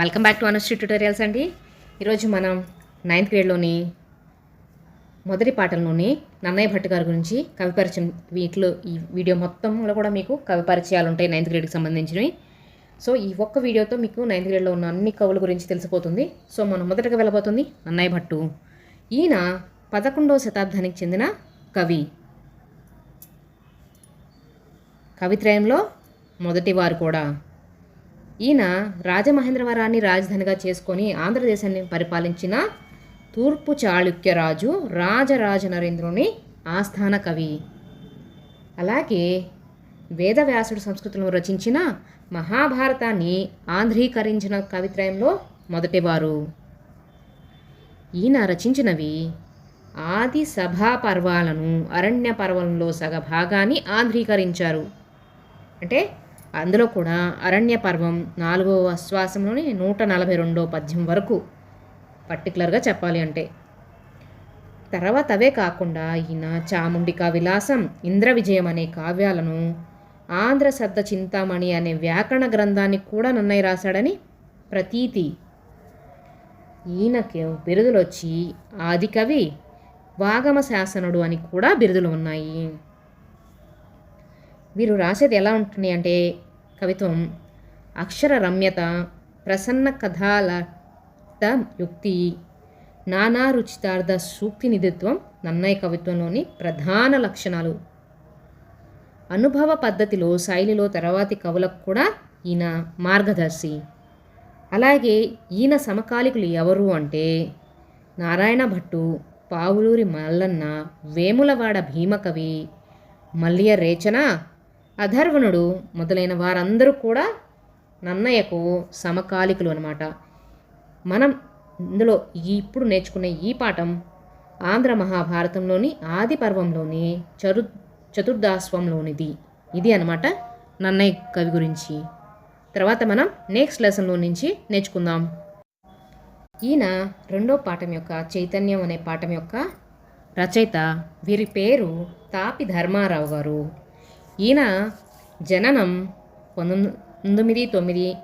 Welcome back to Anushree tutorials అండి. ఈరోజు మనం నైన్త్ గ్రేడ్లోని మొదటి పాఠంలోని నన్నయ్య భట్ గారి గురించి కవిపరిచయం వీటిలో ఈ వీడియో మొత్తంలో కూడా మీకు కవి పరిచయాలు ఉంటాయి నైన్త్ గ్రేడ్కి సంబంధించినవి. సో ఈ ఒక్క వీడియోతో మీకు నైన్త్ గ్రేడ్లో ఉన్న అన్ని కవుల గురించి తెలిసిపోతుంది. సో మనం మొదటగా వెళ్ళబోతుంది నన్నయ్య భట్టు. ఈయన పదకొండవ శతాబ్దానికి చెందిన కవి. కవిత్రయంలో మొదటివారు కూడా. ఈయన రాజమహేంద్రవరాన్ని రాజధానిగా చేసుకొని ఆంధ్రదేశాన్ని పరిపాలించిన తూర్పు చాళుక్య రాజు రాజరాజ నరేంద్రుని ఆస్థాన కవి. అలాగే వేదవ్యాసుడు సంస్కృతంలో రచించిన మహాభారతాన్ని ఆంధ్రీకరించిన కవిత్రయంలో మొదటివారు. ఈయన రచించినవి ఆది సభా పర్వాలను అరణ్య పర్వంలో సగ భాగాన్ని ఆంధ్రీకరించారు. అంటే అందులో కూడా అరణ్య పర్వం నాలుగో శ్వాసంలోని నూట నలభై రెండో పద్యం వరకు పర్టికులర్గా చెప్పాలి అంటే. తర్వాత అవే కాకుండా ఈయన చాముండికా విలాసం ఇంద్ర విజయం అనే కావ్యాలను ఆంధ్ర శబ్ద చింతామణి అనే వ్యాకరణ గ్రంథాన్ని కూడా నన్నయ్య రాశాడని ప్రతీతి. ఈయనకి బిరుదులు వచ్చి ఆదికవి వాగమ శాసనుడు అని కూడా బిరుదులు ఉన్నాయి. వీరు రాసేది ఎలా ఉంటుంది అంటే కవిత్వం అక్షర రమ్యత ప్రసన్న కథాలత యుక్తి నానా రుచితార్థ సూక్తి నిధిత్వం నన్నయ్య కవిత్వంలోని ప్రధాన లక్షణాలు. అనుభవ పద్ధతిలో శైలిలో తర్వాతి కవులకు కూడా ఈయన మార్గదర్శి. అలాగే ఈయన సమకాలికులు ఎవరు అంటే నారాయణ భట్టు పావులూరి మల్లన్న వేములవాడ భీమకవి మల్లియ రేచన అధర్వణుడు మొదలైన వారందరూ కూడా నన్నయ్యకు సమకాలికులు అనమాట మనం ఇందులో ఇప్పుడు నేర్చుకునే ఈ పాఠం ఆంధ్ర మహాభారతంలోని ఆది పర్వంలోని చరు చతుర్దాస్వంలోనిది ఇది అనమాట నన్నయ్య కవి గురించి. తర్వాత మనం నెక్స్ట్ లెసన్లో నుంచి నేర్చుకుందాం. ఈయన రెండో పాఠం యొక్క చైతన్యం అనే పాఠం యొక్క రచయిత వీరి పేరు తాపి ధర్మారావు గారు. ఈయన జననం పంతొమ్మిది తొమ్మిది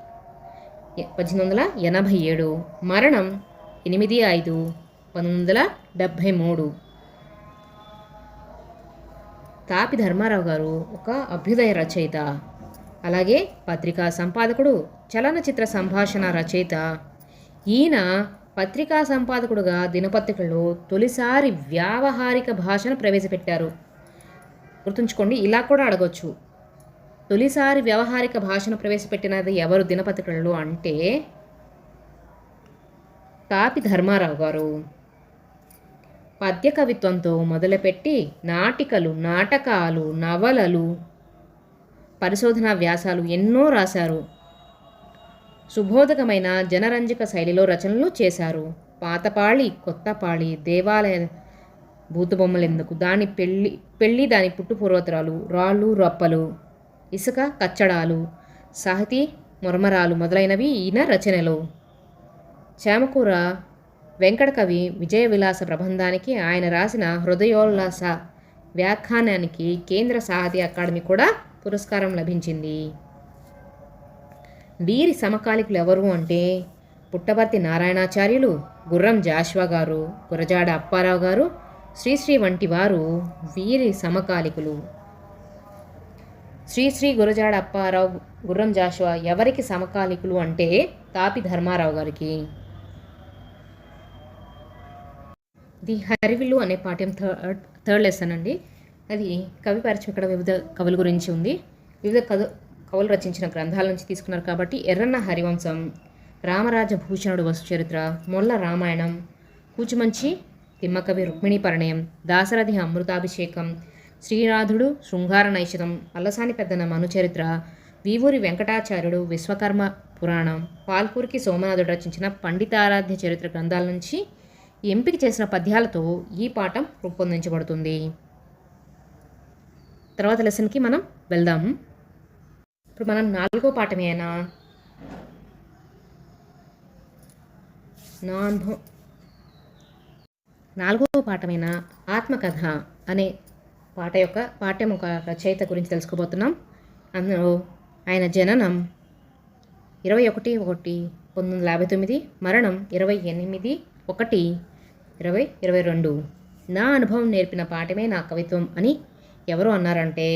పద్దెనిమిది వందల ఎనభై ఏడు. మరణం ఎనిమిది ఐదు పంతొమ్మిది వందల డెబ్భై మూడు. తాపి ధర్మారావు గారు ఒక అభ్యుదయ రచయిత. అలాగే పత్రికా సంపాదకుడు చలనచిత్ర సంభాషణ రచయిత. ఈయన పత్రికా సంపాదకుడుగా దినపత్రికల్లో తొలిసారి వ్యావహారిక భాషను ప్రవేశపెట్టారు. గుర్తుంచుకోండి ఇలా కూడా అడగొచ్చు. తొలిసారి వ్యవహారిక భాషను ప్రవేశపెట్టినది ఎవరు దినపత్రికలలో అంటే కాపి ధర్మారావు గారు. పద్య కవిత్వంతో మొదలుపెట్టి నాటికలు నాటకాలు నవలలు పరిశోధనా వ్యాసాలు ఎన్నో రాశారు. సుబోధకమైన జనరంజక శైలిలో రచనలు చేశారు. పాతపాళి కొత్తపాళి దేవాలయ భూతబొమ్మలెందుకు? దాని పెళ్ళి పెళ్ళి దాని పుట్టుపూర్వతరాలు రాళ్ళు రప్పలు ఇసుక కచ్చడాలు సాహితీ మురమరాలు మొదలైనవి ఈయన రచనలు. చేమకూర వెంకటకవి విజయ విలాస ప్రబంధానికి ఆయన రాసిన హృదయోల్లాస వ్యాఖ్యానానికి కేంద్ర సాహితీ అకాడమీ కూడా పురస్కారం లభించింది. వీరి సమకాలికులు ఎవరు అంటే పుట్టపర్తి నారాయణాచార్యులు గుర్రం జాష్వా గారు గురజాడ అప్పారావు గారు శ్రీశ్రీ వంటి వారు వీరి సమకాలికులు. శ్రీశ్రీ గురజాడ అప్పారావు గుర్రం జాషువా ఎవరికి సమకాలికులు అంటే తాపి ధర్మారావు గారికి. ది హరివిల్లు అనే పాఠ్యం థర్డ్ థర్డ్ లెసన్ అండి. అది కవి పరిచయం ఇక్కడ వివిధ కవుల గురించి ఉంది. వివిధ కథ కవులు రచించిన గ్రంథాల నుంచి తీసుకున్నారు కాబట్టి ఎర్రన్న హరివంశం రామరాజ భూషణుడు వసు చరిత్ర మొల్ల రామాయణం కూచిమంచి తిమ్మకవి రుక్మిణీ పరిణయం దాశరథి అమృతాభిషేకం శ్రీరాధుడు శృంగార నైషధం అల్లసాని పెద్దన మనుచరిత్ర వీవూరి వెంకటాచార్యుడు విశ్వకర్మ పురాణం పాల్పూరికి సోమనాథుడు రచించిన పండితారాధ్య చరిత్ర గ్రంథాల నుంచి ఎంపిక చేసిన పద్యాలతో ఈ పాఠం రూపొందించబడుతుంది. తర్వాత లెసన్కి మనం వెళ్దాం. ఇప్పుడు మనం నాలుగో పాఠమేనా నాన్భో నాలుగవ పాఠమైన ఆత్మకథ అనే పాట యొక్క పాఠ్యం ఒక రచయిత గురించి తెలుసుకోబోతున్నాం. అందులో ఆయన జననం ఇరవై ఒకటి ఒకటి పంతొమ్మిది వందల యాభై తొమ్మిది మరణం ఇరవై ఎనిమిది ఒకటి ఇరవై ఇరవై రెండు. నా అనుభవం నేర్పిన పాఠమే నా కవిత్వం అని ఎవరు అన్నారంటే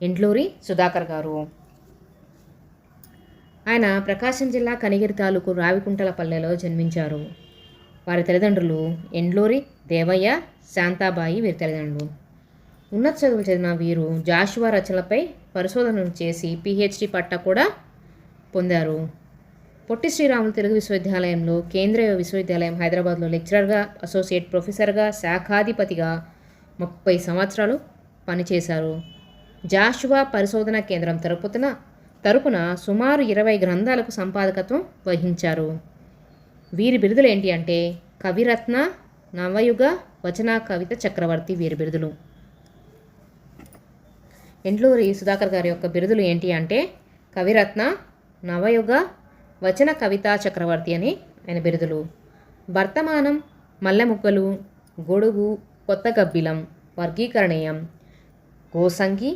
ఇండ్లూరి సుధాకర్ గారు. ఆయన ప్రకాశం జిల్లా కనిగిరి తాలూకు రావికుంటల పల్లెలో జన్మించారు. వారి తల్లిదండ్రులు ఎండ్లూరి దేవయ్య శాంతాబాయి వీరి తల్లిదండ్రులు. ఉన్నత చదువులు చదివిన వీరు జాషువా రచనలపై పరిశోధనలు చేసి పిహెచ్డి పట్టా కూడా పొందారు. పొట్టి శ్రీరాములు తెలుగు విశ్వవిద్యాలయంలో కేంద్రీయ విశ్వవిద్యాలయం హైదరాబాద్లో లెక్చరర్గా అసోసియేట్ ప్రొఫెసర్గా శాఖాధిపతిగా ముప్పై సంవత్సరాలు పనిచేశారు. జాషువా పరిశోధన కేంద్రం తరపున తరపున సుమారు ఇరవై గ్రంథాలకు సంపాదకత్వం వహించారు. వీరి బిరుదులు ఏంటి అంటే కవిరత్న నవయుగ వచన కవిత చక్రవర్తి వీరి బిరుదులు. ఎండ్లూరి సుధాకర్ గారి యొక్క బిరుదులు ఏంటి అంటే కవిరత్న నవయుగ వచన కవితా చక్రవర్తి అని ఆయన బిరుదులు. వర్తమానం మల్లెముక్కలు గొడుగు కొత్త గబ్బిలం వర్గీకరణీయం గోసంగి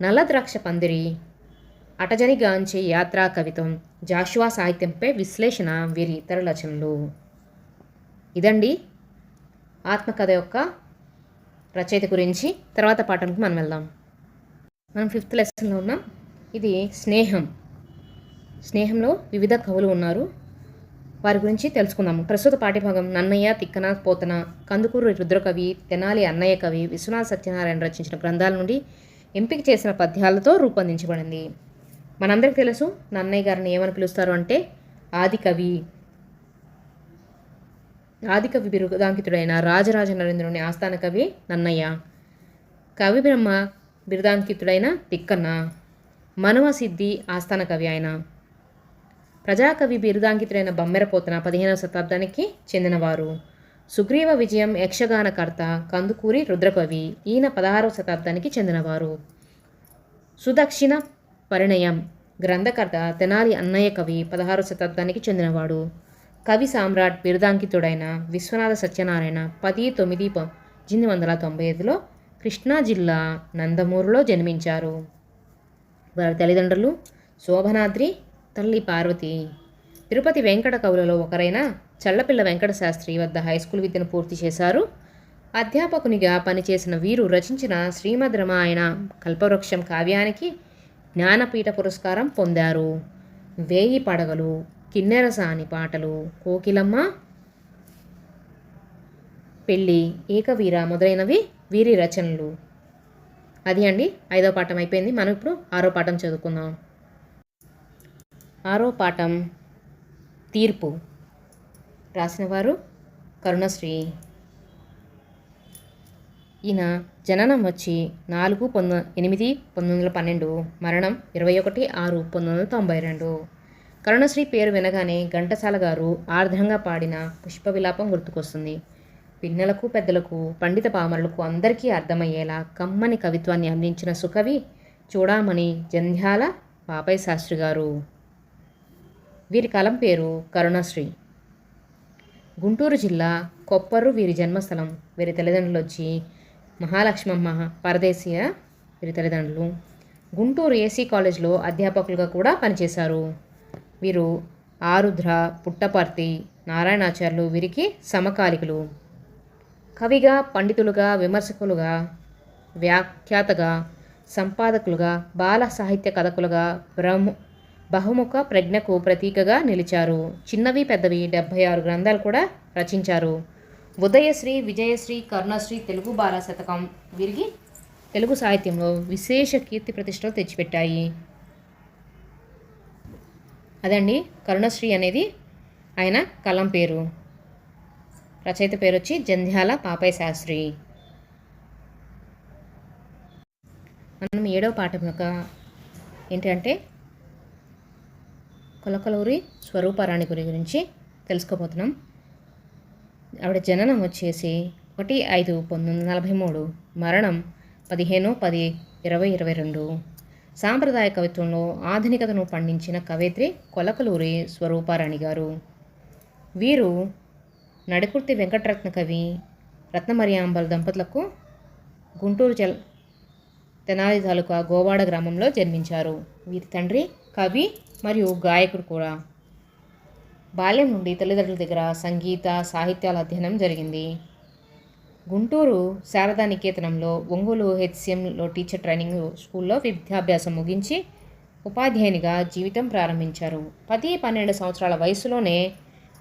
నల్ల ద్రాక్ష పందిరి అటజని గాంచే యాత్రా కవితం జాషువా సాహిత్యంపై విశ్లేషణ వీరి ఇతర రచనలు. ఇదండి ఆత్మకథ యొక్క రచయిత గురించి. తర్వాత పాఠంకి మనం వెళ్దాం. మనం ఫిఫ్త్ లెసన్లో ఉన్నాం. ఇది స్నేహం. స్నేహంలో వివిధ కవులు ఉన్నారు. వారి గురించి తెలుసుకుందాము ప్రస్తుత పాఠ్యభాగం నన్నయ్య తిక్కన పోతన కందుకూరు రుద్రకవి తెనాలి అన్నయ్య కవి విశ్వనాథ సత్యనారాయణ రచించిన గ్రంథాల నుండి ఎంపిక చేసిన పద్యాలతో రూపొందించబడింది. మనందరికీ తెలుసు నన్నయ్య గారిని ఏమని పిలుస్తారు అంటే ఆదికవి ఆదికవి బిరుదాంకితుడైన రాజరాజ నరేంద్రుని ఆస్థాన కవి నన్నయ్య. కవి బ్రహ్మ బిరుదాంకితుడైన తిక్కన్న. మనవ సిద్ధి ఆస్థాన కవి ఆయన. ప్రజాకవి బిరుదాంకితుడైన బమ్మెరపోతన పదిహేనవ శతాబ్దానికి చెందినవారు. సుగ్రీవ విజయం యక్షగానకర్త కందుకూరి రుద్రకవి ఈయన పదహారవ శతాబ్దానికి చెందినవారు. సుదక్షిణ పరిణయం గ్రంథకర్త తెనాలి అన్నయ్య కవి పదహారవ శతాబ్దానికి చెందినవాడు. కవి సామ్రాట్ బిరుదాంకితుడైన విశ్వనాథ సత్యనారాయణ పది తొమ్మిది పద్దెనిమిది వందల తొంభై ఐదులో కృష్ణా జిల్లా నందమూరులో జన్మించారు. వారి తల్లిదండ్రులు శోభనాద్రి తల్లి పార్వతి. తిరుపతి వెంకట కవులలో ఒకరైన చల్లపిల్ల వెంకట శాస్త్రి వద్ద హై స్కూల్ విద్యను పూర్తి చేశారు. అధ్యాపకునిగా పనిచేసిన వీరు రచించిన శ్రీమద్ రామాయణ కల్పవృక్షం కావ్యానికి జ్ఞానపీఠ పురస్కారం పొందారు. వేయి పడగలు కిన్నెరసాని పాటలు కోకిలమ్మ పెళ్ళి ఏకవీర మొదలైనవి వీరి రచనలు. అది అండి ఐదో పాఠం అయిపోయింది. మనం ఇప్పుడు ఆరో పాఠం చదువుకుందాం. ఆరో పాఠం తీర్పు. రాసినవారు కరుణశ్రీ. ఈయన జననం వచ్చి నాలుగు పొంద ఎనిమిది పంతొమ్మిది వందల పన్నెండు మరణం ఇరవై ఒకటి ఆరు పంతొమ్మిది వందల తొంభై రెండు. కరుణశ్రీ పేరు వినగానే ఘంటసాల గారు ఆర్ద్రంగా పాడిన పుష్ప విలాపం గుర్తుకొస్తుంది. పిన్నలకు పెద్దలకు పండిత పామరులకు అందరికీ అర్థమయ్యేలా కమ్మని కవిత్వాన్ని అందించిన సుకవి చూడామణి జంధ్యాల పాపయ్య శాస్త్రి గారు. వీరి కలం పేరు కరుణశ్రీ. గుంటూరు జిల్లా కొప్పరు వీరి జన్మస్థలం వీరి తల్లిదండ్రులు వచ్చి మహాలక్ష్మమ్మ పరదేశీయ వీరి తల్లిదండ్రులు. గుంటూరు ఏసీ కాలేజ్లో అధ్యాపకులుగా కూడా పనిచేశారు. వీరు ఆరుద్ర పుట్టపర్తి నారాయణాచార్యులు వీరికి సమకాలికులు. కవిగా పండితులుగా విమర్శకులుగా వ్యాఖ్యాతగా సంపాదకులుగా బాల సాహిత్య కథకులుగా బ్రహ్మ బహుముఖ ప్రజ్ఞకు ప్రతీకగా నిలిచారు. చిన్నవి పెద్దవి డెబ్భై ఆరు గ్రంథాలు కూడా రచించారు. ఉదయశ్రీ విజయశ్రీ కరుణశ్రీ తెలుగు బాల శతకం. వీరికి తెలుగు సాహిత్యంలో విశేష కీర్తి ప్రతిష్టలు తెచ్చిపెట్టాయి. అదండి కరుణశ్రీ అనేది ఆయన కలం పేరు. రచయిత పేరు వచ్చి జంధ్యాల పాపయ్య శాస్త్రి. మనం ఏడవ పాఠం యొక్క ఏంటంటే కొలకలూరి స్వరూపారాణి గురి గురించి తెలుసుకోబోతున్నాం. ఆవిడ జననం వచ్చేసి ఒకటి ఐదు పంతొమ్మిది వందల నలభై మూడు మరణం పదిహేను పది ఇరవై ఇరవై రెండు. సాంప్రదాయ కవిత్వంలో ఆధునికతను పండించిన కవయిత్రి కొలకలూరి స్వరూపారాణి గారు. వీరు నడుకుర్తి వెంకటరత్న కవి రత్నమరియాంబల్ దంపతులకు గుంటూరు జల్ తెనాలి తాలూకా గోవాడ గ్రామంలో జన్మించారు. వీరి తండ్రి కవి మరియు గాయకుడు కూడా. బాల్యం నుండి తల్లిదండ్రుల దగ్గర సంగీత సాహిత్యాల అధ్యయనం జరిగింది. గుంటూరు శారదా నికేతనంలో ఒంగోలు హెచ్సిఎంలో టీచర్ ట్రైనింగ్ స్కూల్లో విద్యాభ్యాసం ముగించి ఉపాధ్యాయునిగా జీవితం ప్రారంభించారు. పది పన్నెండు సంవత్సరాల వయసులోనే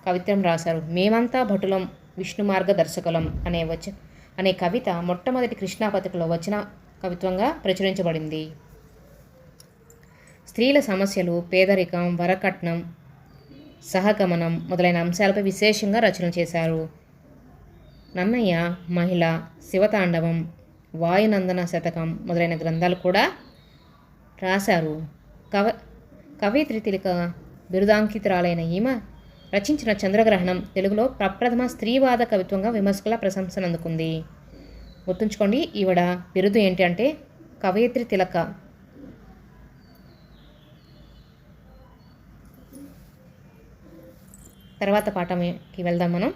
కవిత్వం రాశారు. మేమంతా భటులం విష్ణు మార్గదర్శకులం అనే వచ అనే కవిత మొట్టమొదటి కృష్ణా పత్రికలో వచ్చిన కవిత్వంగా ప్రచురించబడింది. స్త్రీల సమస్యలు పేదరికం వరకట్నం సహగమనం మొదలైన అంశాలపై విశేషంగా రచనలు చేశారు. నన్నయ్య మహిళ శివతాండవం వాయునందన శతకం మొదలైన గ్రంథాలు కూడా రాశారు. కవ కవయిత్రి తిలక బిరుదాంకితురాలైన ఈమె రచించిన చంద్రగ్రహణం తెలుగులో ప్రప్రథమ స్త్రీవాద కవిత్వంగా విమర్శకుల ప్రశంసనందుకుంది. గుర్తుంచుకోండి ఈవిడ బిరుదు ఏంటి అంటే కవయిత్రి తిలక. తర్వాత పాఠంకి వెళ్దాం మనం.